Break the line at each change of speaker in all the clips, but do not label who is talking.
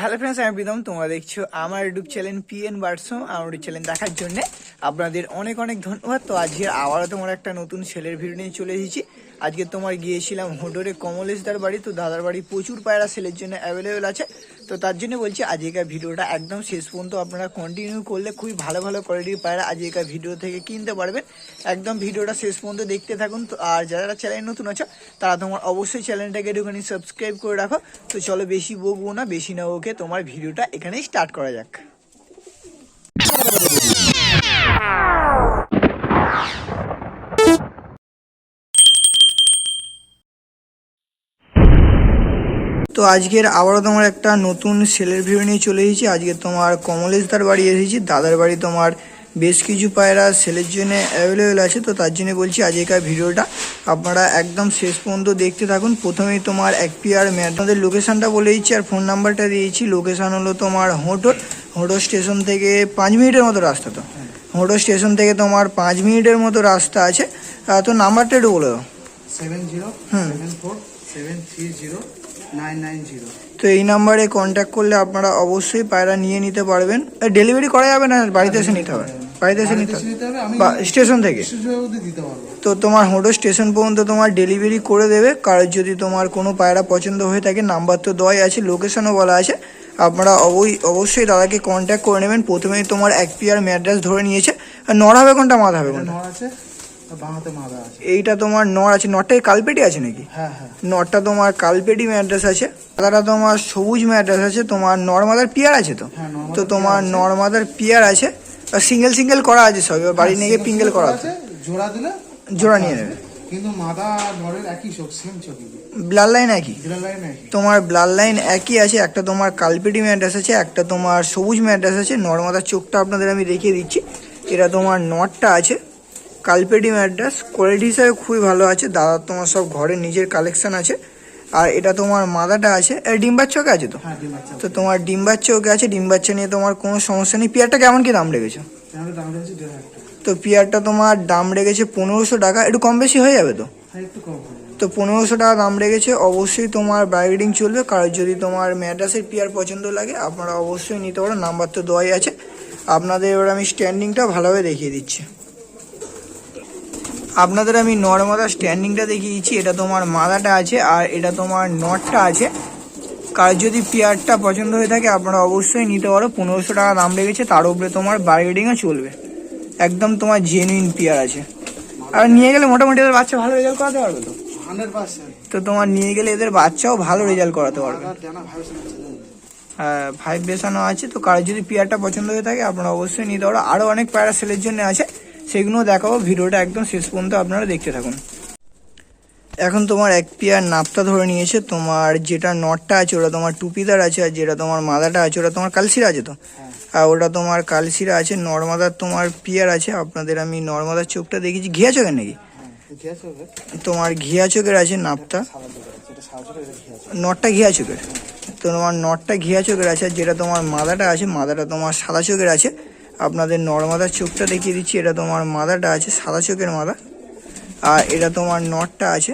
Hello friends আমি প্রীতম তোমরা দেখছ আমার YouTube channel P N Barso আমার ইউটিউব চ্যানেল দেখার জন্য। আপনাদের অনেক অনেক ধন্যবাদ। তো আজকে আবারও তোমার একটা নতুন ছেলের ভিডিও নিয়ে চলে এসেছি। আজকে তোমার গিয়েছিলাম হোডোরে কমলেশদার বাড়ি, তো দাদার বাড়ি প্রচুর পায়রা সেলের জন্য অ্যাভেলেবেল আছে। তো তার জন্য বলছি আজকের ভিডিওটা একদম শেষ পর্যন্ত আপনারা কন্টিনিউ করলে খুবই ভালো ভালো কোয়ালিটির পায়রা আজকের ভিডিও থেকে কিনতে পারবেন। একদম ভিডিওটা শেষ পর্যন্ত দেখতে থাকুন। তো আর যারা যারা চ্যানেল নতুন আছো, তারা তোমার অবশ্যই চ্যানেলটাকে একটুখানি সাবস্ক্রাইব করে রাখো। তো চলো বেশি বকবো না, বেশি না ওকে তোমার ভিডিওটা এখানেই স্টার্ট করা যাক। তো আজকের আবারও তোমার একটা নতুন সেলের ভিডিও নিয়ে চলে এসেছি। আজকে তোমার কমলেশদার বাড়ি এসেছি। দাদার বাড়ি তোমার বেশ কিছু পায়রা সেলের জন্য অ্যাভেলেবেল আছে। তো তার জন্য বলছি আজকের ভিডিওটা আপনারা একদম শেষ পর্যন্ত দেখতে থাকুন। প্রথমেই তোমার এক পিয়ার ম্যাডামদের লোকেশানটা বলে দিচ্ছি আর ফোন নাম্বারটা দিয়েছি লোকেশান হলো তোমার হোটোর হোটো স্টেশন থেকে পাঁচ মিনিটের মতো রাস্তা তো। হোটো স্টেশন থেকে তোমার পাঁচ মিনিটের মতো রাস্তা আছে। তো নাম্বারটা একটু বলে দাও।
Seven zero
hmm.
Seven four seven three zero
তো এই নাম্বারে কন্ট্যাক্ট করলে আপনারা অবশ্যই পায়রা নিয়ে নিতে পারবেন। ডেলিভারি করা যাবে না? বাড়িতে এসে নিতে হবে। বাড়িতে এসে নিতে হবে। বা স্টেশন থেকে। তো তোমার হোটো স্টেশন পর্যন্ত তোমার ডেলিভারি করে দেবে। কারোর যদি তোমার কোনো পায়রা পছন্দ হয়ে থাকে নাম্বার তো দেওয়াই আছে লোকেশনও বলা আছে। আপনারা অবই অবশ্যই দাদাকে কন্ট্যাক্ট করে নেবেন। প্রথমেই তোমার এক পিয়ার ম্যাড্রাস ধরে নিয়েছে। আর হবে কোনটা? মাথা হবে কোনটা এইটা তোমার নর আছে নরটায় কালপেটি আছে নাকি?
হ্যাঁ হ্যাঁ।
নরটা তোমার কালপেটি ম্যাড্রাস আছে সাদাটা তোমার সবুজ ম্যাড্রাস আছে তোমার নর্মাদার পিয়ার আছে তো?
হ্যাঁ
তো তোমার নর্মাদার পিয়ার আছে সিঙ্গেল সিঙ্গেল করা আছে সব বাড়ি নিয়ে গিয়ে পিঙ্গেল করা আছে।
জোড়া দিলে
জোড়া নিয়ে নেবে।
কিন্তু মাদা নরের একই চোখ সেম চোখই
ব্লাড লাইন একই?
গ্রিল লাইন একই।
তোমার ব্লাড লাইন একই আছে একটা তোমার কালপেটি ম্যাড্রাস আছে একটা তোমার সবুজ ম্যাড্রাস আছে নর্মাদার চোখটা আপনাদের আমি দেখিয়ে দিচ্ছি। এটা তোমার নটটা আছে কালপেটি ম্যাড্রাস কোয়ালিটি হিসাবে খুবই ভালো আছে। দাদা তোমার সব ঘরে নিজের কালেকশন আছে। আর এটা তোমার মাদাটা আছে। এর ডিম্বার চোখে আছে তো?
হ্যাঁ ডিম বাচ্চা
তো তোমার ডিম বাচ্চা ওকে আছে? ডিম বাচ্চা নিয়ে তোমার কোনো সমস্যা নেই। পেয়ারটা কেমন কি দাম রেখেছো? তো পেয়ারটা তোমার দাম রেখেছে পনেরোশো টাকা। একটু কম বেশি হয়ে যাবে তো?
হ্যাঁ
তো পনেরোশো টাকা দাম রেখেছে। অবশ্যই তোমার ব্রাইডিং চলবে। কারণ যদি তোমার ম্যাড্রাসের পেয়ার পছন্দ লাগে আপনারা অবশ্যই নিতে পারো। নাম্বার তো দেওয়াই আছে। আপনাদের এবার আমি স্ট্যান্ডিংটা ভালোভাবে দেখিয়ে দিচ্ছি। আপনাদের আমি নর্মাদা স্ট্যান্ডিংটা দেখিয়েছি এটা তোমার মাদাটা আছে আর এটা তোমার নটটা আছে। কার যদি পেয়ারটা পছন্দ হয়ে থাকে আপনারা অবশ্যই নিতে পারো। পনেরোশো টাকা দাম রেখেছে তার উপরে তোমার বার্গেডিংও চলবে। একদম তোমার জেনুইন পেয়ার আছে। আর নিয়ে গেলে মোটামুটি এদের বাচ্চা ভালো রেজাল্ট করাতে পারবে তো?
হান্ড্রেড
তো তোমার নিয়ে গেলে এদের বাচ্চাও ভালো রেজাল্ট করাতে পারবে? হ্যাঁ ফাইভ বেসানো আছে। তো কারও যদি পেয়ারটা পছন্দ হয়ে থাকে আপনারা অবশ্যই নিতে পারো। আরও অনেক পায়রা সেলের জন্য আছে। সেগুলো দেখাবো, ভিডিওটা একদম শেষ পর্যন্ত আপনারা দেখতে থাকুন। এখন তোমার এক পেয়ার নাপটা ধরে নিয়েছে, তোমার যেটা নটটা আছে, ওটা তোমার টুপিদার আছে, আর যেটা তোমার মাদাটা আছে, ওটা তোমার কালসিরা আছে তো? আর ওটা তোমার কালসিরা আছে, নর্মাদার তোমার পিয়ার আছে, আপনাদের আমি নর্মাদার চোখটা দেখেছি ঘিয়া চোখের নাকি? তোমার ঘিয়া চোখের আছে নাপটা নটটা ঘিয়া চোখের। তো তোমার নটটা ঘিয়া চোখের আছে, আর যেটা তোমার মাদাটা আছে মাদাটা তোমার সাদা চোখের আছে আপনাদের নর্মাদার চোখটা দেখিয়ে দিচ্ছি। এটা তোমার মাদাটা আছে, সাদা চোখের মাদা। আর এটা তোমার নটটা আছে।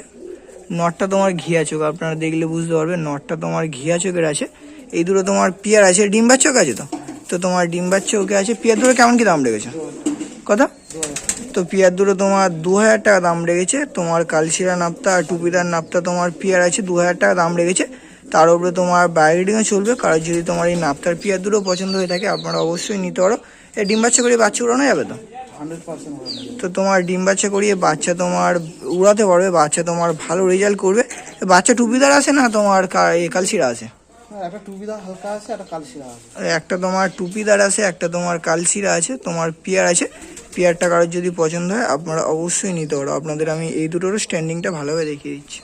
নটটা তোমার ঘিয়া চোখ, আপনারা দেখলে বুঝতে পারবেন নটটা তোমার ঘিয়া চোখের আছে। এই দুটো তোমার পিয়ার আছে, ডিম্বার চোখ আছে তো? তো তোমার ডিম্বার চোখে আছে, পিয়ার দুটো কেমন কি দাম রেখেছে? কথা? তো পিয়ার দুটো তোমার দু হাজার টাকা দাম রেখেছে। তোমার কালশিরা নাপতা আর টুপিদার নাপতা তোমার পিয়ার আছে, দু হাজার টাকা দাম রেখেছে। তার উপরে তোমার বাইরেডিংও চলবে। কারণ যদি তোমার এই নাপতার পিয়ার দুটো পছন্দ হয়ে থাকে আপনারা অবশ্যই নিতে পারো। এই ডিম বাচ্চা করে বাচ্চা উড়ানো যাবে তো? তো তোমার ডিম বাচ্চা করিয়ে বাচ্চা তোমার উড়াতে পারবে বাচ্চা তোমার ভালো রেজাল্ট করবে। বাচ্চা টুপিদার আছে না তোমার কালশিরা আছে?
একটা
তোমার টুপিদার আছে একটা তোমার কালশিরা আছে তোমার পিয়ার আছে। পিয়ারটা কারোর যদি পছন্দ হয় আপনারা অবশ্যই নিতে পারো। আপনাদের আমি এই দুটোরও স্ট্যান্ডিংটা ভালোভাবে দেখিয়ে দিচ্ছি।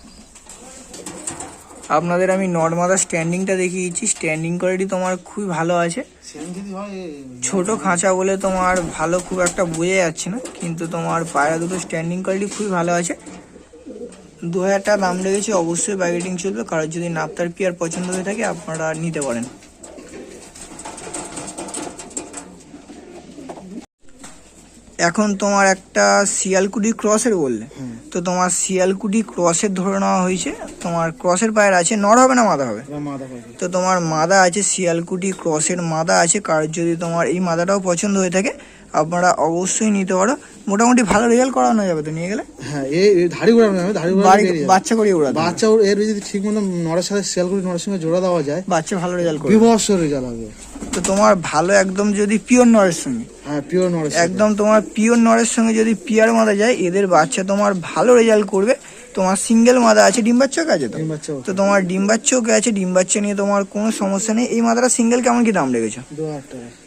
আপনাদের আমি নর্মাদা স্ট্যান্ডিংটা দেখিয়েছি স্ট্যান্ডিং কোয়ালিটি তোমার খুবই ভালো আছে। ছোট খাঁচা বলে তোমার ভালো খুব একটা বোঝা যাচ্ছে না কিন্তু তোমার পায়রা দুটো স্ট্যান্ডিং কোয়ালিটি খুবই ভালো আছে। দু হাজার টাকা দাম লেগেছে অবশ্যই প্যাকেটিং চলবে। কারোর যদি নাপতার পিয়ার পছন্দ হয়ে থাকে আপনারা নিতে পারেন। এখন তোমার একটা শিয়ালকুটি ক্রসের বললে। তো তোমার শিয়ালকুটি ক্রসের ধরে নেওয়া হয়েছে তোমার ক্রসের পায়ের আছে নর হবে না মাদা হবে? তো তোমার মাদা আছে শিয়ালকুটি ক্রসের মাদা আছে কার যদি তোমার এই মাদাটাও পছন্দ হয়ে থাকে আপনারা অবশ্যই নিতে পারো। মোটামুটি ভালো রেজাল্ট করানো যাবে তো নিয়ে গেলে?
হ্যাঁ এই এই ধাড়ি ঘোড়া না ধাড়ি ঘোড়া
বাড়ি
বেরিয়ে যাবে।
বাচ্চা করিয়ে ওড়াতে
বাচ্চা এর যদি ঠিক মতো নড়ের সাথে শিয়ালগুড়ি নড়ের সঙ্গে জোড়া দেওয়া যায়
বাচ্চা ভালো রেজাল্ট করবে।
বিভৎস রেজাল্ট হবে।
তো তোমার ভালো একদম যদি পিওর নরের সঙ্গে
হ্যাঁ পিওর
একদম তোমার পিওর নরের সঙ্গে যদি পিয়ার মাদা যায় এদের বাচ্চা তোমার ভালো রেজাল্ট করবে। তোমার সিঙ্গেল মাদা আছে ডিম বাচ্চা আছে তো? তো তোমার ডিম বাচ্চাও আছে ডিম বাচ্চা নিয়ে তোমার কোনো সমস্যা নেই। এই মাদাটা সিঙ্গেল কেমন কি দাম রেখেছো?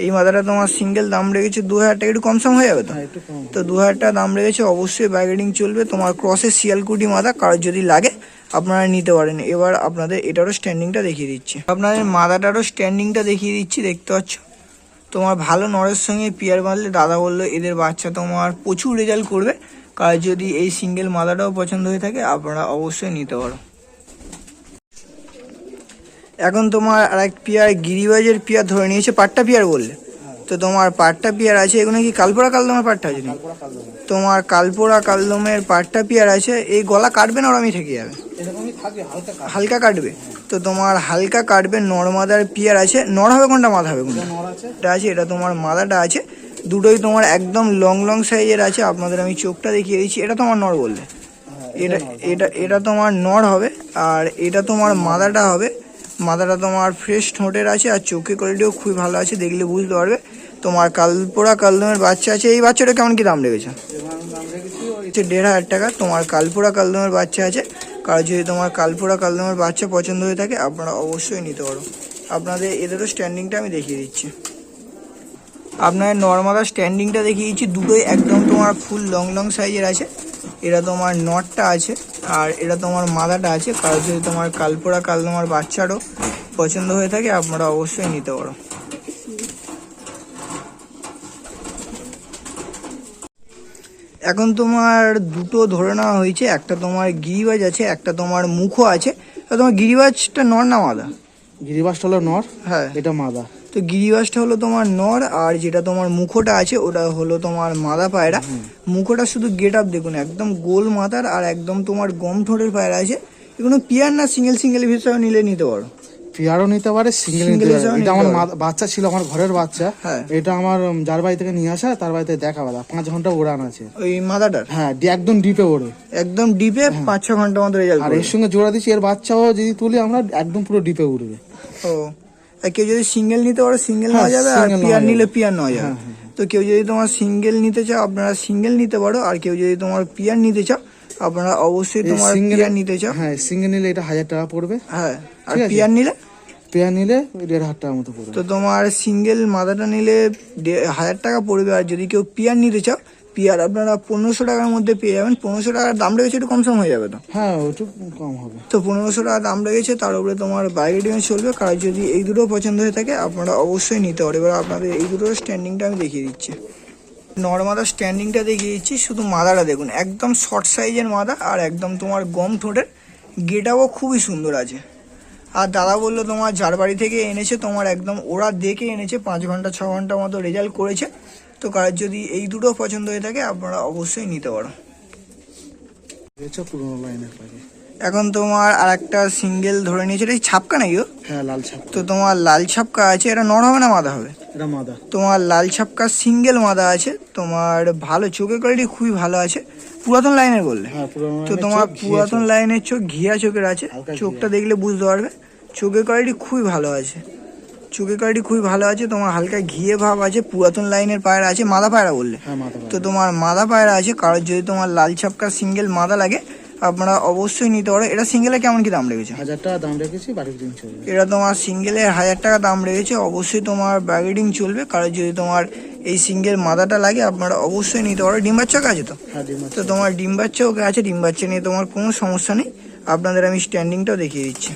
এই মাদাটা তোমার সিঙ্গেল দাম রেখেছে দু হাজার টাকা একটু কম সম হয়ে যাবে তো?
হ্যাঁ
তো দু হাজার টাকা দাম রেখেছে অবশ্যই ব্যাগেডিং চলবে। তোমার ক্রসের শিয়ালকুটি মাদা কারোর যদি লাগে আপনারা নিতে পারেন। এবার আপনাদের এটারও স্ট্যান্ডিংটা দেখিয়ে দিচ্ছি। আপনাদের মাদাটারও স্ট্যান্ডিংটা দেখিয়ে দিচ্ছি, দেখতে পাচ্ছ? তোমার ভালো নরের সঙ্গে পিয়ার বাঁধলে দাদা বলল, এদের বাচ্চা তোমার প্রচুর রেজাল্ট করবে। কার যদি এই সিঙ্গেল মাদাটাও পছন্দ হয়ে থাকে, আপনারা অবশ্যই নিতে পারো। এখন তোমার আর এক পিয়ার গিরিবাজের পিয়ার ধরে নিয়েছে, পাট্টা পিয়ার বললে। তো তোমার পাট্টা পিয়ার আছে, এগুলো কি কালপোড়া কালদমের পাট্টা আছে তোমার কালপোড়া কালদমের পাট্টা পিয়ার আছে, এই গলা কাটবে না ওরমই থেকে যাবে।
হালকা
কাটবে। তো তোমার হালকা কাটবে নর্মাদার পিয়ার আছে। নর হবে কোনটা? মাথা হবে কোনটা? এটা আছে। এটা তোমার মাদাটা আছে। দুটোই তোমার একদম লং লং সাইজের আছে। আপনাদের আমি চোখটা দেখিয়ে দিচ্ছি। এটা তোমার নর বললে।
হ্যাঁ,
এটা এটা এটা তোমার নর হবে। আর এটা তোমার মাদাটা হবে। মাদাটা তোমার ফ্রেশ ঠোঁটের আছে। আর চোখের কোয়ালিটিও খুবই ভালো আছে। দেখলে বুঝতে পারবে। তোমার কালপোড়া কালদমের বাচ্চা আছে। এই বাচ্চাটা কেমন কি দাম
রেখেছি?
দেড় হাজার টাকা। তোমার কালপোড়া কালদমের বাচ্চা আছে। কারও যদি তোমার কালপোড়া কালদমের বাচ্চা পছন্দ হয়ে থাকে, আপনারা অবশ্যই নিতে পারো। আপনাদের এদেরও স্ট্যান্ডিংটা আমি দেখিয়ে দিচ্ছি। আপনার নর্মাদার স্ট্যান্ডিংটা দেখিয়ে দিচ্ছি। দুটোই একদম তোমার ফুল লং লং সাইজের আছে। এটা তোমার নটটা আছে আর এটা তোমার মাদাটা আছে। কারও যদি তোমার কালপোড়া কালদমার বাচ্চারও পছন্দ হয়ে থাকে, আপনারা অবশ্যই নিতে পারো। এখন তোমার দুটো ধরে নেওয়া হয়েছে একটা তোমার গিরিবাজ আছে একটা তোমার মুখো আছে তো তোমার গিরিবাজটা নর না মাদা?
গিরিবাজটা হলো নর
হ্যাঁ।
এটা মাদা।
তো গিরিবাজটা হলো তোমার নর আর যেটা তোমার মুখোটা আছে ওটা হলো তোমার মাদা পায়রা। মুখোটা শুধু গেট আপ দেখুন একদম গোল মাথার আর একদম তোমার গম ঠোঁটের পায়রা আছে। এগুলো পিয়ার না সিঙ্গেল সিঙ্গেল হিসেবে নিলে নিতে পারো।
পিয়ারও নিতে পারে সিঙ্গেল
Single
নিতে পারে। এটা আমার বাচ্চা ছিল আমার ঘরের বাচ্চা।
হ্যাঁ।
এটা আমার যার বাড়ি থেকে নিয়ে আসা তার বাড়িতে দেখা বাদা পাঁচ ঘণ্টা উড়ান আছে।
ওই মাদাটার
হ্যাঁ একদম ডিপে ওড়ে।
একদম ডিপে পাঁচ ছ ঘণ্টা মতো রেজাল্ট
আর এর সঙ্গে জোড়া দিচ্ছি এর বাচ্চাও যদি তুলি আমরা একদম পুরো ডিপে উড়বে।
ও কেউ যদি সিঙ্গেল নিতে পারো সিঙ্গেল নেওয়া
হ্যাঁ,
যাবে আর পিয়ার নিলে পিয়ার নেওয়া যাবে।
হ্যাঁ,
তো কেউ যদি তোমার সিঙ্গেল নিতে চাও আপনারা সিঙ্গেল নিতে পারো আর কেউ যদি তোমার পিয়ার নিতে চাও আপনারা অবশ্যই তোমার
সিঙ্গেল
পিয়ার নিতে চাও।
হ্যাঁ সিঙ্গেল নিলে এটা হাজার টাকা পড়বে।
হ্যাঁ। আর পিয়ার নিলে?
পেয়ার নিলে দেড় হাজার টাকার মতো পড়বে।
তো তোমার সিঙ্গেল মাদাটা নিলে হাজার টাকা পড়বে আর যদি কেউ পিয়ার নিতে চাও পিয়ার আপনারা পনেরোশো টাকার মধ্যে পেয়ে যাবেন। পনেরোশো টাকার দাম রেখেছে একটু কম সম হয়ে যাবে তো?
হ্যাঁ ওটু কম হবে।
তো পনেরোশো টাকা দাম লেগেছে তার উপরে তোমার বাইরে ডিমেন্স চলবে। কারণ যদি এই দুটো পছন্দ হয়ে থাকে আপনারা অবশ্যই নিতে পারো। এবার আপনাদের এই দুটোর স্ট্যান্ডিংটা আমি দেখিয়ে দিচ্ছি। নর্মাদার স্ট্যান্ডিংটা দেখিয়ে দিচ্ছি। শুধু মাদাটা দেখুন একদম শর্ট সাইজের মাদা আর একদম তোমার গম ঠোঁটের গেটাও খুবই সুন্দর আছে। আর দাদা বলল, তোমার যার বাড়ি থেকে এনেছে, তোমার একদম ওরা দেখে এনেছে, পাঁচ ঘণ্টা, ছ ঘণ্টা মতো রেজাল্ট করেছে। তো কারোর যদি এই দুটো পছন্দ হয়ে থাকে, আপনারা অবশ্যই নিতে পারো।
লাইনের পাখি
এখন তোমার আর একটা সিঙ্গেল ধরে নিয়েছে এটা ছাপকা নাকি ও
হ্যাঁ লাল ছাপ
তো তোমার লাল ছাপকা আছে এটা নর হবে না মাদা হবে?
এটা মাদা।
তোমার লাল ছাপকা সিঙ্গেল মাদা আছে তোমার ভালো চোখের কোয়ালিটি খুবই ভালো আছে পুরাতন লাইনের বললে।
হ্যাঁ
তো তোমার পুরাতন লাইনের চোখ ঘিয়া চোখের আছে চোখটা দেখলে বুঝতে পারবে চোখের কোয়ালিটি খুবই ভালো আছে। চোখের কোয়ালিটি খুবই ভালো আছে তোমার হালকা ঘিয়ে ভাব আছে পুরাতন লাইনের পায়রা আছে মাদা পায়রা বললে।
হ্যাঁ
তো তোমার মাদা পায়রা আছে কারোর যদি তোমার লাল ছাপকা সিঙ্গেল মাদা লাগে আপনারা অবশ্যই নিতে পারো। এটা সিঙ্গেলে কেমন কি দাম লেগেছে
হাজার টাকা দাম রেখেছি দিন চলবে।
এটা তোমার সিঙ্গেলে হাজার টাকা দাম রয়েছে অবশ্যই তোমার ব্যাগেডিং চলবে। কারণ যদি তোমার এই সিঙ্গেল মাদাটা লাগে আপনারা অবশ্যই নিতে পারো। ডিম বাচ্চা আছে তো?
হ্যাঁ।
তো তোমার ডিম বাচ্চা ওকে আছে। ডিম বাচ্চা নিয়ে তোমার কোনো সমস্যা নেই। আপনাদের আমি স্ট্যান্ডিংটাও দেখিয়ে দিচ্ছি।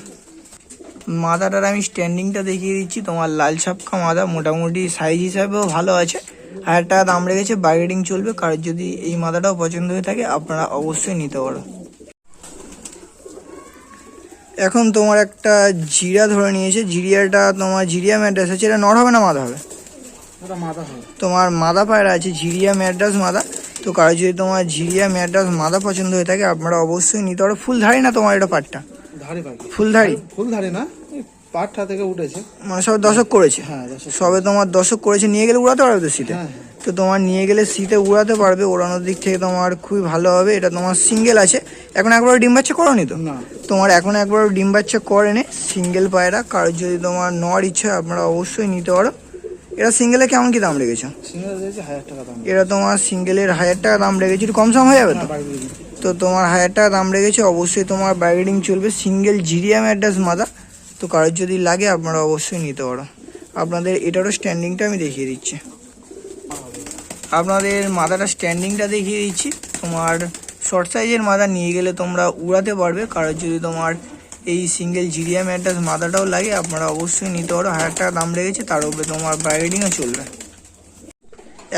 মাদাটার আমি স্ট্যান্ডিংটা দেখিয়ে দিচ্ছি। তোমার লাল ছাপকা মাদা মোটামুটি সাইজ হিসাবেও ভালো আছে। হাজার টাকা দাম রেখেছে। বার্গেটিং চলবে। কারোর যদি এই মাদাটাও পছন্দ হয়ে থাকে আপনারা অবশ্যই নিতে পারো। এখন তোমার একটা জিরা ধরে নিয়েছে। জিরিয়াটা তোমার জিরিয়া ম্যাড্রাস আছে। এটা নর হবে না মাদা হবে? তোমার মাদা পায়রা আছে ঝিরিয়া ম্যাড্রাস মাদা। তো কারও যদি তোমার ঝিরিয়া ম্যাড্রাস মাদা পছন্দ হয়ে থাকে আপনারা অবশ্যই নিতে পারো। ফুলধারি না তোমার এটা পাটটা? ফুলধারি।
ফুল ধারে না পাটটা থেকে উঠেছে।
মানে সব দশক করেছে।
হ্যাঁ
সবে তোমার দশক করেছে নিয়ে গেলে উড়াতে পারবে তো শীতে?
হ্যাঁ হ্যাঁ।
তো তোমার নিয়ে গেলে শীতে উড়াতে পারবে ওড়ানোর দিক থেকে তোমার খুবই ভালো হবে। এটা তোমার সিঙ্গেল আছে। এখন একবার ডিম বাচ্চা করোনি তো?
না।
তোমার এখন একবার ডিম বাচ্চা করেনি সিঙ্গেল পায়রা। কারোর যদি তোমার নেওয়ার ইচ্ছা আপনারা অবশ্যই নিতে পারো। এটা সিঙ্গেলে কেমন কি দাম রেখেছো? এটা তোমার সিঙ্গেলের হাজার টাকা দাম রেখেছে। একটু কম সম হয়ে যাবে তো?
হ্যাঁ।
তো তোমার হাজার টাকা দাম রেখেছে অবশ্যই তোমার বাইডিং চলবে। সিঙ্গেল জিরিয়াম অ্যাড্রেস মাদা তো কারোর যদি লাগে আপনারা অবশ্যই নিতে পারো। আপনাদের এটারও স্ট্যান্ডিংটা আমি দেখিয়ে দিচ্ছি। আপনাদের মাদাটা স্ট্যান্ডিংটা দেখিয়ে দিচ্ছি। তোমার শর্ট সাইজের মাদা নিয়ে গেলে তোমরা উড়াতে পারবে। কারোর যদি তোমার এই সিঙ্গেল জিরিয়া ম্যাটাস মাদাটাও লাগে, আপনারা অবশ্যই নিতে পারো। হাজার টাকা দাম রেখেছে, তার উপরে তোমার বাইডিংও চলবে।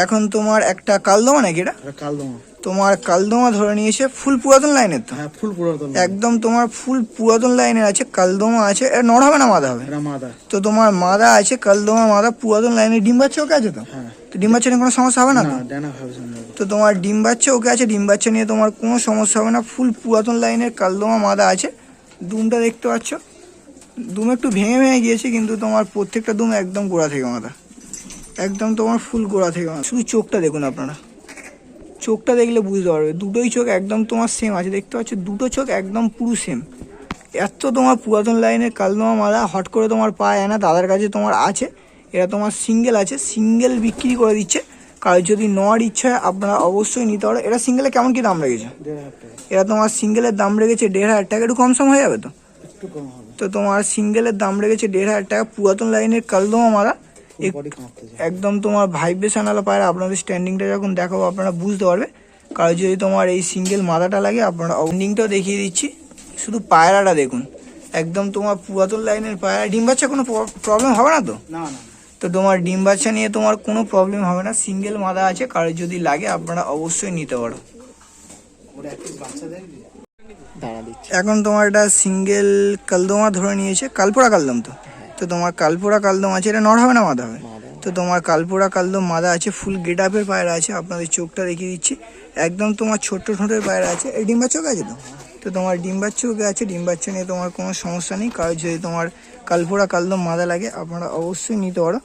এখন তোমার একটা কালদমা নাকি এটা
কালদমা।
তোমার কালদমা ধরে নিয়েছে ফুল পুরাতন লাইনের তো।
হ্যাঁ ফুল পুরাতন
একদম তোমার ফুল পুরাতন লাইনের আছে কালদমা আছে এটা নড় হবে না মাদা হবে?
মাদা।
তো তোমার মাদা আছে কালদমা মাদা পুরাতন লাইনের ডিম বাচ্চা ওকে আছে তো?
হ্যাঁ।
তো ডিম বাচ্চা নিয়ে কোনো সমস্যা হবে না তো? তোমার ডিম বাচ্চা ওকে আছে ডিম বাচ্চা নিয়ে তোমার কোনো সমস্যা হবে না ফুল পুরাতন লাইনের কালদমা মাদা আছে। দুমটা দেখতে পাচ্ছ। দুম একটু ভেঙে ভেঙে গিয়েছে কিন্তু তোমার প্রত্যেকটা দুম একদম গোড়া থেকে মাদা। একদম তোমার ফুল গোড়া থেকে শুধু চোখটা দেখুন আপনারা। চোখটা দেখলে বুঝতে পারবে। দুটোই চোখ একদম তোমার সেম আছে। দেখতে পাচ্ছ দুটো চোখ একদম পুরো সেম এত তোমার পুরাতন লাইনের কালদমা মাদা হট করে তোমার পায় না দাদার কাছে তোমার আছে। এরা তোমার সিঙ্গেল আছে। সিঙ্গেল বিক্রি করে দিচ্ছে। কারোর যদি নেওয়ার ইচ্ছা হয় আপনারা অবশ্যই নিতে পারো। এরা সিঙ্গেলে কেমন কি দাম রেখেছে? এটা তোমার সিঙ্গেলের দাম রেখেছে দেড় হাজার টাকা। একটু কম সম হয়ে যাবে তো?
একটু কম হবে।
তো তোমার সিঙ্গেলের দাম রেখেছে দেড় হাজার টাকা পুরাতন লাইনের কালদমা মাদা একদম তোমার ভাইব্রেশন আলা পায়রা আপনাদের স্ট্যান্ডিংটা যখন দেখাবো আপনারা বুঝতে পারবে। কারণ যদি তোমার এই সিঙ্গেল মাদাটা লাগে আপনারা অন্ডিংটাও দেখিয়ে দিচ্ছি। শুধু পায়রাটা দেখুন। একদম তোমার পুরাতন লাইনের পায়রা। ডিম বাচ্চা কোনো প্রবলেম হবে না তো?
না না
তো তোমার ডিম বাচ্চা নিয়ে তোমার কোনো প্রবলেম হবে না। সিঙ্গেল মাদা আছে কারোর যদি লাগে আপনারা অবশ্যই নিতে পারো। এখন তোমার এটা সিঙ্গেল কালদমা ধরে নিয়েছে। কালপোড়া কালদম তো? তো তোমার কালপোড়া কালদম আছে এটা নড় হবে না মাদা হবে তো তোমার কালপোড়া কালদম মাদা আছে ফুল গেট আপের পায়রা আছে আপনাদের চোখটা দেখিয়ে দিচ্ছি। একদম তোমার ছোট্ট ঠোঁটের পায়রা আছে এই ডিম্বার চোখ আছে তো? তো তোমার ডিম্বার চোখে আছে ডিম বাচ্চা নিয়ে তোমার কোনো সমস্যা নেই। কারণ যদি তোমার কালপোড়া কালদম মাদা লাগে আপনারা অবশ্যই নিতে পারো।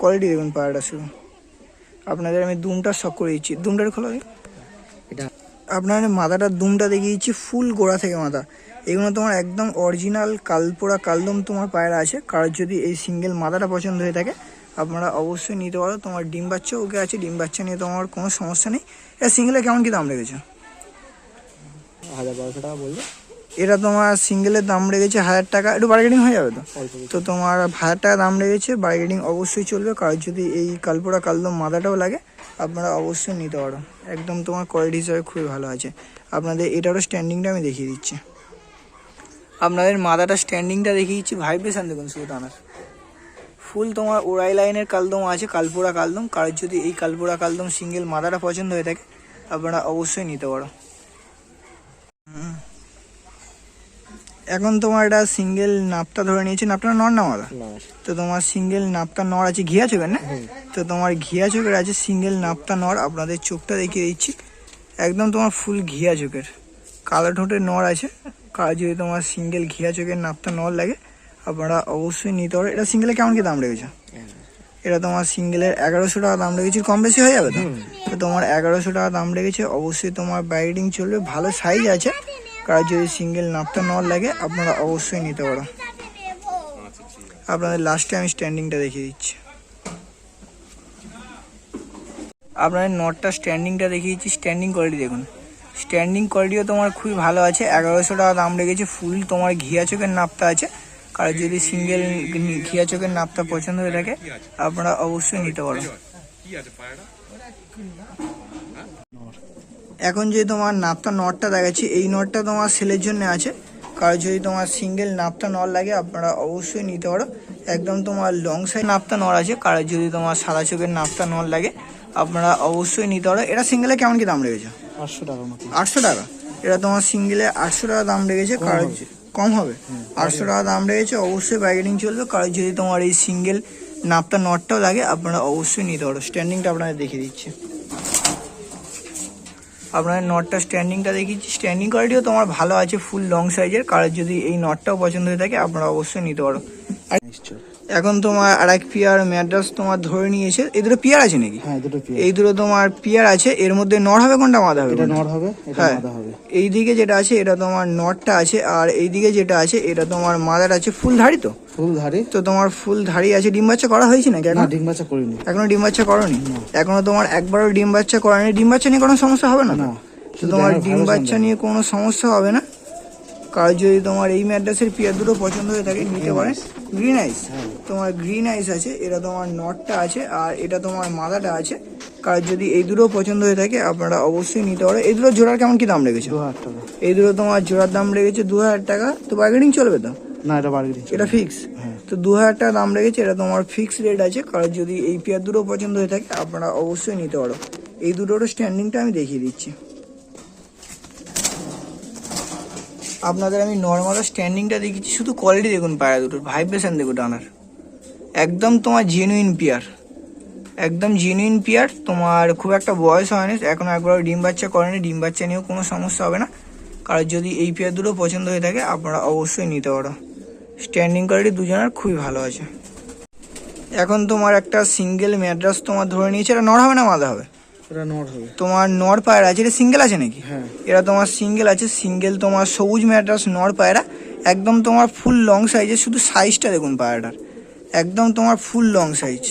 কোয়ালিটি দেখুন পায়রাটা শুধু আপনাদের আমি দুমটা শখ করে দিচ্ছি। দুমটার খোলা।
এটা
আপনার মাদাটার দুমটা দেখিয়ে দিচ্ছি ফুল গোড়া থেকে মাথা। এগুলো তোমার একদম অরিজিনাল কালপোড়া কালদম তোমার পায়রা আছে। কারোর যদি এই সিঙ্গেল মাদাটা পছন্দ হয়ে থাকে আপনারা অবশ্যই নিতে পারো। তোমার ডিম বাচ্চা ওকে আছে ডিম বাচ্চা নিয়ে তোমার কোনো সমস্যা নেই। এটা সিঙ্গেলে কেমন কি দাম রেখেছে?
হাজার বারোশো টাকা বলবে
এটা তোমার সিঙ্গেলের দাম রেখেছে হাজার টাকা। একটু বার্গেনিং হয়ে যাবে তো? তো তোমার হাজার টাকা দাম রেখেছে বার্গেনিং অবশ্যই চলবে। কারোর যদি এই কালপোড়া কালদম মাদাটাও লাগে আপনারা অবশ্যই নিতে পারো। একদম তোমার কোয়ালিটি হিসাবে খুবই ভালো আছে। আপনাদের এটারও স্ট্যান্ডিংটা আমি দেখিয়ে দিচ্ছি। আপনাদের মাদাটা স্ট্যান্ডিংটা দেখিয়ে দিচ্ছি। ভাইব্রেশন দেখুন শুধু টানার ফুল তোমার ওরাই লাইনের কালদম আছে কালপোড়া কালদম। কারোর যদি এই কালপোড়া কালদম সিঙ্গেল মাদাটা পছন্দ হয়ে থাকে আপনারা অবশ্যই নিতে পারো। এখন তোমার এটা সিঙ্গেল নাপটা ধরে নিয়েছে। নাপটা নর না মাদা তো তোমার সিঙ্গেল নাপতা নর আছে ঘিয়া চোখের না? তো তোমার ঘিয়া চোখের আছে সিঙ্গেল নাপতা নর। আপনাদের চোখটা দেখিয়ে দিচ্ছি। একদম তোমার ফুল ঘিয়া চোখের। কালো ঠোঁটের নর আছে। যদি তোমার সিঙ্গেল ঘিয়া চোখের নাপতা নর লাগে আপনারা অবশ্যই নিতে পারো এটা সিঙ্গেলে কেমন কি দাম রেখেছে? এটা তোমার সিঙ্গেলের এগারোশো টাকা দাম রেখেছে কম বেশি হয়ে যাবে তো? তো তোমার এগারোশো টাকা দাম রেখেছে অবশ্যই তোমার বাইডিং চলবে ভালো সাইজ আছে। কার যদি সিঙ্গেল নাপতা নর লাগে আপনারা অবশ্যই নিতে পারো। আপনাদের লাস্টে আমি স্ট্যান্ডিংটা দেখিয়ে দিচ্ছি। আপনাদের নটটা স্ট্যান্ডিংটা দেখিয়ে দিচ্ছি স্ট্যান্ডিং কোয়ালিটি দেখুন। স্ট্যান্ডিং কোয়ালিটিও তোমার খুবই ভালো আছে। এগারোশো টাকা দাম রেখেছে। ফুল তোমার ঘিয়া চোখের নাপতা আছে। কারও যদি সিঙ্গেল ঘিয়া চোখের নাপতা পছন্দ হয়ে থাকে, আপনারা অবশ্যই নিতে পারো। এখন যে তোমার নাপতা নটটা দেখাচ্ছি, এই নটটা তোমার সেলের জন্য আছে। কারও যদি তোমার সিঙ্গেল নাপতা নর লাগে, আপনারা অবশ্যই নিতে পারো। একদম তোমার লং সাইড নাপতা নর আছে। কারও যদি তোমার সাদা চোখের নাপতা নর লাগে, আপনারা অবশ্যই নিতে পারো। এটা সিঙ্গেলে কেমন কি দাম রেখেছে?
পাঁচশো টাকার মতো।
আটশো টাকা? এটা তোমার সিঙ্গেলে আটশো টাকা দাম রেখেছে
কম
কারও
হবে।
কম হবে? আটশো টাকা দাম রেখেছে অবশ্যই বার্গেনিং চলবে। কারও যদি তোমার এই সিঙ্গেল নাপতা নটটাও লাগে আপনারা অবশ্যই নিতে পারো। স্ট্যান্ডিংটা আপনাদের দেখিয়ে দিচ্ছি। আপনাদের নটটা স্ট্যান্ডিংটা দেখিয়েছি স্ট্যান্ডিং কোয়ালিটিও তোমার ভালো আছে ফুল লং সাইজের কারোর যদি এই নটটাও পছন্দ হয়ে থাকে আপনারা অবশ্যই নিতে পারো।
নিশ্চয়
এখন তোমার আর এক পিয়ার ম্যাড্রাস তোমার ধরে নিয়েছে। এই দুটো পিয়ার আছে নাকি?
হ্যাঁ দুটো পেয়ে
এই দুটো তোমার পিয়ার আছে এর মধ্যে নর হবে কোনটা মাদা হবে
এটা? নর হবে এটা
হ্যাঁ।
মাদা হবে।
এই দিকে যেটা আছে এটা তোমার নটটা আছে আর এই দিকে যেটা আছে এটা তোমার মাদার আছে ফুল ধাড়ি তো?
ফুল ধারি
তো তোমার ফুল ধাড়ি আছে ডিম বাচ্চা করা হয়েছে নাকি এখন?
ডিম বাচ্চা করিনি।
এখনও ডিম বাচ্চা করনি? এখনও তোমার একবারও ডিম বাচ্চা করেনি ডিম বাচ্চা নিয়ে কোনো সমস্যা হবে না? তো? তোমার ডিম বাচ্চা নিয়ে কোনো সমস্যা হবে না? কারণ যদি তোমার এই ম্যাড্রাসের পিয়ার দুটো পছন্দ হয়ে থাকে নিতে পারেন গ্রিন আইস। তোমার গ্রিন আইস আছে এটা তোমার নটটা আছে আর এটা তোমার মাদাটা আছে। কারণ যদি এই দুটো পছন্দ হয়ে থাকে আপনারা অবশ্যই নিতে পারো। এই দুটো জোড়ার কেমন কি দাম রেখেছে?
দু হাজার টাকা।
এই দুটো তোমার জোড়ার দাম রেখেছে দু হাজার টাকা। তো বার্গেনিং চলবে তো?
না এটা বার্গেনিং
এটা ফিক্স
হ্যাঁ।
তো দু হাজার টাকা দাম রেখেছে এটা তোমার ফিক্স রেট আছে। কারণ যদি এই পেয়ার দুটো পছন্দ হয়ে থাকে আপনারা অবশ্যই নিতে পারো। এই দুটোর স্ট্যান্ডিংটা আমি দেখিয়ে দিচ্ছি। আপনাদের আমি নর্মাল স্ট্যান্ডিংটা দেখিয়েছি, শুধু কোয়ালিটি দেখুন পায়রা দুটোর ভাইব্রেশন দেখুন ডানার। একদম তোমার জেনুইন পিয়ার একদম জেনুইন পিয়ার তোমার খুব একটা বয়স হয়নি, এখনও একবার ডিম বাচ্চা করেনি, ডিম বাচ্চা নিয়েও কোনো সমস্যা হবে না। কারণ যদি এই পেয়ার দুটো পছন্দ হয়ে থাকে, আপনারা অবশ্যই নিতে পারো। স্ট্যান্ডিং কোয়ালিটি দুজনের খুবই ভালো আছে। এখন তোমার একটা সিঙ্গেল ম্যাড্রাস তোমার ধরে নিয়েছে, এটা নড় হবে না মাদা হবে।
এটা নর হবে।
তোমার নর পায়রা আছে এটা সিঙ্গেল আছে নাকি?
হ্যাঁ।
এরা তোমার সিঙ্গেল আছে সিঙ্গেল তোমার সবুজ ম্যাড্রাস নর পায়রা একদম তোমার ফুল লং সাইজের শুধু সাইজটা দেখুন পায়রাটার। একদম তোমার ফুল লং সাইজ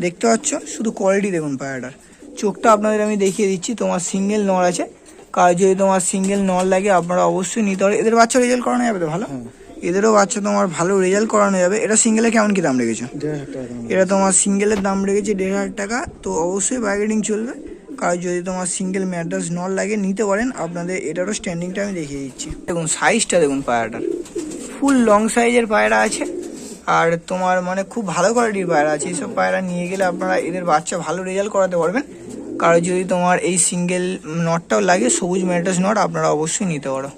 দেখতে পাচ্ছ? শুধু কোয়ালিটি দেখুন পায়রাটার। চোখটা আপনাদের আমি দেখিয়ে দিচ্ছি তোমার সিঙ্গেল নর আছে। কার যদি তোমার সিঙ্গেল নর লাগে আপনারা অবশ্যই নিতে পারো। এদের বাচ্চা রেজাল্ট করানো যাবে তো ভালো?
হ্যাঁ।
এদেরও বাচ্চা তোমার ভালো রেজাল্ট করানো যাবে। এটা সিঙ্গেলে কেমন কি দাম রেখেছো? এটা তোমার সিঙ্গেলের দাম রেখেছে দেড় হাজার টাকা। তো অবশ্যই বার্গেনিং চলবে। কারণ যদি তোমার সিঙ্গেল ম্যাড্রাস নল লাগে নিতে পারেন। আপনাদের এটারও স্ট্যান্ডিংটা আমি দেখিয়ে দিচ্ছি। দেখুন সাইজটা দেখুন পায়রাটার। ফুল লং সাইজের পায়রা আছে। আর তোমার মানে খুব ভালো কোয়ালিটির পায়রা আছে। এইসব পায়রা নিয়ে গেলে আপনারা এদের বাচ্চা ভালো রেজাল্ট করাতে পারবেন। কারণ যদি তোমার এই সিঙ্গেল নটটাও লাগে সবুজ ম্যাড্রাস নট আপনারা অবশ্যই নিতে পারো।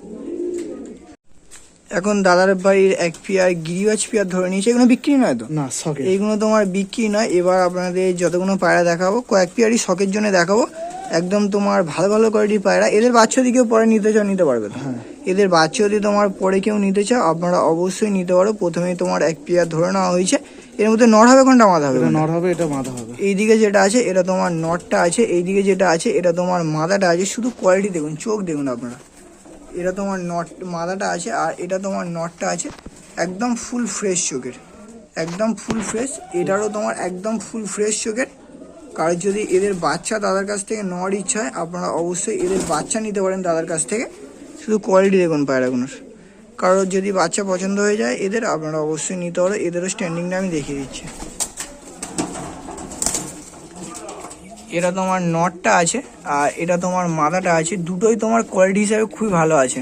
এখন দাদার বাড়ির এক পিয়ার গিরিবাজ পিয়ার ধরে নিয়েছে এগুলো বিক্রি নয় তো?
না শখে
এইগুলো তোমার বিক্রি নয় এবার আপনাদের যতগুলো পায়রা দেখাবো কয়েক পিয়ারই শখের জন্য দেখাবো। একদম তোমার ভালো ভালো কোয়ালিটির পায়রা। এদের বাচ্চা দিকেও পরে নিতে চাও নিতে পারবে
হ্যাঁ।
এদের বাচ্চা যদি তোমার পরে কেউ নিতে চাও আপনারা অবশ্যই নিতে পারো। প্রথমেই তোমার এক পেয়ার ধরে নেওয়া হয়েছে। এর মধ্যে নর হবে কোনটা? মাথা হবে?
নর হবে এটা মাদা হবে।
এইদিকে যেটা আছে এটা তোমার নটটা আছে এইদিকে যেটা আছে এটা তোমার মাদাটা আছে। শুধু কোয়ালিটি দেখুন চোখ দেখুন আপনারা। এটা তোমার নট মাদাটা আছে আর এটা তোমার নটটা আছে একদম ফুল ফ্রেশ চোখের, একদম ফুল ফ্রেশ এটারও তোমার একদম ফুল ফ্রেশ চোখের। কারোর যদি এদের বাচ্চা দাদার কাছ থেকে নেওয়ার ইচ্ছা হয়, আপনারা অবশ্যই এদের বাচ্চা নিতে পারেন দাদার কাছ থেকে, শুধু কোয়ালিটি দেখুন পায়রাগুলোর। কারোর যদি বাচ্চা পছন্দ হয়ে যায় এদের, আপনারা অবশ্যই নিতে পারো, এদেরও স্ট্যান্ডিংটা আমি দেখিয়ে দিচ্ছি। এটা তোমার নটটা আছে আর এটা তোমার মাদাটা আছে। দুটোই তোমার কোয়ালিটি হিসাবে খুবই ভালো আছে।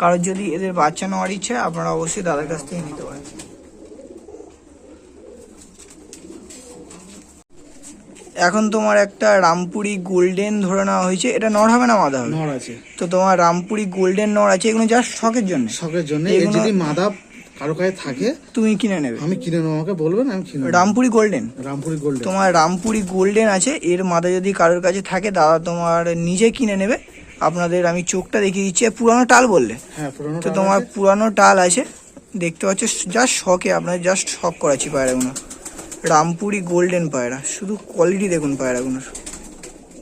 কারোর যদি এদের বাচ্চা নেওয়ার ইচ্ছে আপনারা অবশ্যই দাদার কাছ থেকে নিতে পারেন। এখন তোমার একটা রামপুরি গোল্ডেন ধরে নেওয়া হয়েছে। এটা নর হবে না মাদা হবে?
নর আছে।
তো তোমার রামপুরি গোল্ডেন নর আছে এগুলো জাস্ট শখের জন্য।
শখের জন্য। যদি মাদা কারও কাছে থাকে
তুমি কিনে নেবে।
আমি কিনে নেব আমাকে বলবেন আমি কিনে নেব।
রামপুরি গোল্ডেন
রামপুরি গোল্ডেন
তোমার রামপুরি গোল্ডেন আছে এর মাদা যদি কারোর কাছে থাকে দাদা তোমার নিজে কিনে নেবে। আপনাদের আমি চোখটা দেখিয়ে দিচ্ছি আর পুরানো টাল বললে।
হ্যাঁ পুরোনো
তো তোমার পুরানো টাল আছে দেখতে পাচ্ছ জাস্ট শখে আপনার জাস্ট শখ করাচ্ছি পায়রাগুলো। রামপুরি গোল্ডেন পায়রা শুধু কোয়ালিটি দেখুন পায়রাগুলোর।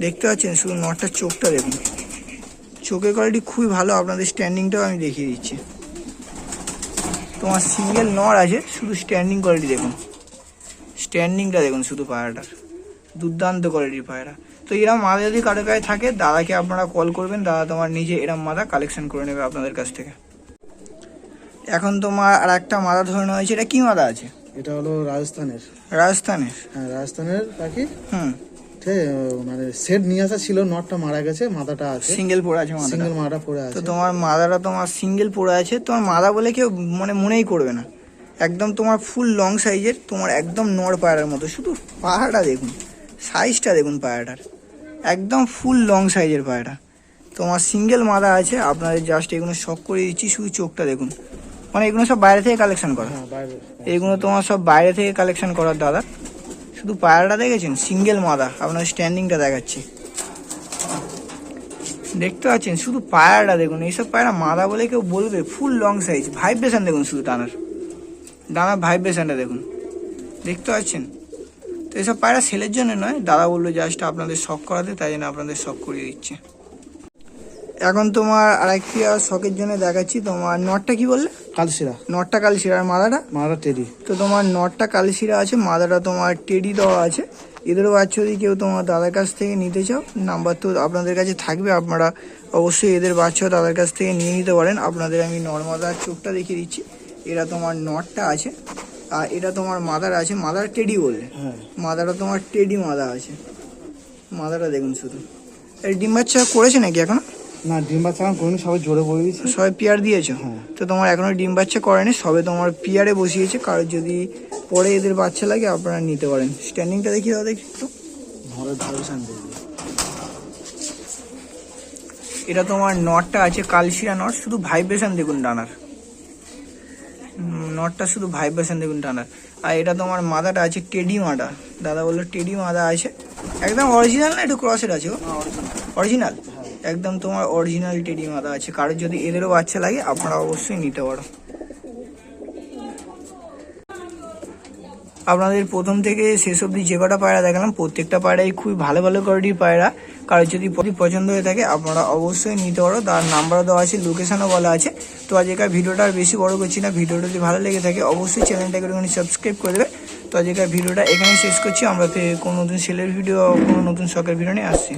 দেখতে পাচ্ছেন শুধু নটটার চোখটা দেখুন। চোখের কোয়ালিটি খুবই ভালো আপনাদের স্ট্যান্ডিংটাও আমি দেখিয়ে দিচ্ছি। তোমার সিঙ্গেল নড় আছে শুধু স্ট্যান্ডিং কোয়ালিটি দেখুন। স্ট্যান্ডিংটা দেখুন শুধু পায়রাটার। দুর্দান্ত কোয়ালিটির পায়রা। তো এরম মাদা যদি কারও কাছে থাকে দাদাকে আপনারা কল করবেন। দাদা তোমার নিজে এরম মাদা কালেকশন করে নেবে আপনাদের কাছ থেকে। এখন তোমার আর একটা মাদা ধরে নেওয়া হয়েছে। এটা কি মাদা আছে?
এটা হলো রাজস্থানের।
রাজস্থানের।
হ্যাঁ রাজস্থানের পাখি।
হুম।
আছে, মানে সেট নিয়ে আসা ছিল নটটা মারা গেছে মাথাটা আছে।
সিঙ্গেল পড়ে আছে
সিঙ্গেল মাদাটা পড়ে
তো
আছে।
তোমার মাথাটা তোমার সিঙ্গেল পড়ে আছে তোমার মাথা বলে কেউ মানে মনেই করবে না। একদম তোমার ফুল লং সাইজের তোমার একদম নর পায়রার মতো। শুধু পাহাড়টা দেখুন সাইজটা দেখুন পায়রাটার। একদম ফুল লং সাইজের পায়রা তোমার সিঙ্গেল মাদা আছে আপনাদের জাস্ট এগুলো শখ করে দিচ্ছি শুধু চোখটা দেখুন। মানে এগুলো সব বাইরে থেকে কালেকশন করা। এগুলো তোমার সব বাইরে থেকে কালেকশন করার দাদা। শুধু পায়রাটা দেখেছেন? সিঙ্গেল মাদা আপনার স্ট্যান্ডিংটা দেখাচ্ছি। দেখতে পাচ্ছেন? শুধু পায়রাটা দেখুন। এইসব পায়রা মাদা বলে কেউ বলবে। ফুল লং সাইজ ভাইব্রেশন দেখুন শুধু ডানার। ডানার ভাইব্রেশনটা দেখুন। দেখতে পাচ্ছেন? তো এইসব পায়রা সেলের জন্য নয়। দাদা বলল জাস্ট আপনাদের শখ করাতে, তাই জন্য আপনাদের শখ করিয়ে দিচ্ছে। এখন তোমার আরেকটি আর শখের জন্য দেখাচ্ছি। তোমার নটটা কি বললে?
কালশিরা।
নটটা কাল শিরার মাদাটা
মারা টেরি
তো তোমার নটটা কালশিরা আছে মাদাটা তোমার টেডি দেওয়া আছে। এদেরও বাচ্চা যদি কেউ তোমার দাদার কাছ থেকে নিতে চাও নাম্বার তো আপনাদের কাছে থাকবে। আপনারা অবশ্যই এদের বাচ্চাও দাদার কাছ থেকে নিয়ে নিতে পারেন। আপনাদের আমি নর্মাদার চোখটা দেখিয়ে দিচ্ছি। এরা তোমার নটটা আছে আর এটা তোমার মাদার আছে। মাদার টেডি বললে?
হ্যাঁ।
মাদাটা তোমার টেডি মাদা আছে। মাদাটা দেখুন শুধু। ডিম বাচ্চা করেছে নাকি এখন?
না ডিম বাচ্চা এখন কোনো সবাই জোরে বলে দিয়েছে।
সবাই পিয়ার দিয়েছ?
হ্যাঁ।
তো তোমার এখনও ডিম বাচ্চা করেনি সবে তোমার পিয়ারে বসিয়েছে। কারোর যদি পরে এদের বাচ্চা লাগে আপনারা নিতে পারেন। স্ট্যান্ডিংটা দেখিয়ে দাও দেখি। একটু এটা তোমার নটটা আছে কালশিরা নট শুধু ভাইব্রেশন দেখুন ডানার। নটটা শুধু ভাইব্রেশন দেখুন ডানার। আর এটা তোমার মাদাটা আছে টেডি মাদা। দাদা বলল টেডি মাদা আছে। একদম অরিজিনাল না একটু ক্রসের আছে অরিজিনাল একদম তোমার অরিজিনাল টেডি মাদা আছে। কারোর যদি এদেরও বাচ্চা লাগে, আপনারা অবশ্যই নিতে পারো। আপনাদের প্রথম থেকে শেষ অবধি যে কটা পায়রা দেখালাম, প্রত্যেকটা পায়রাই খুবই ভালো ভালো কোয়ালিটির পায়রা। কারোর যদি পছন্দ হয়ে থাকে, আপনারা অবশ্যই নিতে পারো। তার নাম্বারও দেওয়া আছে লোকেশানও বলা আছে। তো আজকের ভিডিওটা আর বেশি বড় করছি না। ভিডিওটা যদি ভালো লেগে থাকে, অবশ্যই চ্যানেলটাকে একটুখানি সাবস্ক্রাইব করে দেবে। তো আজকের ভিডিওটা এখানে শেষ করছি। আমরা কোনো নতুন সেলের ভিডিও কোনো নতুন শখের ভিডিও নিয়ে আসছি।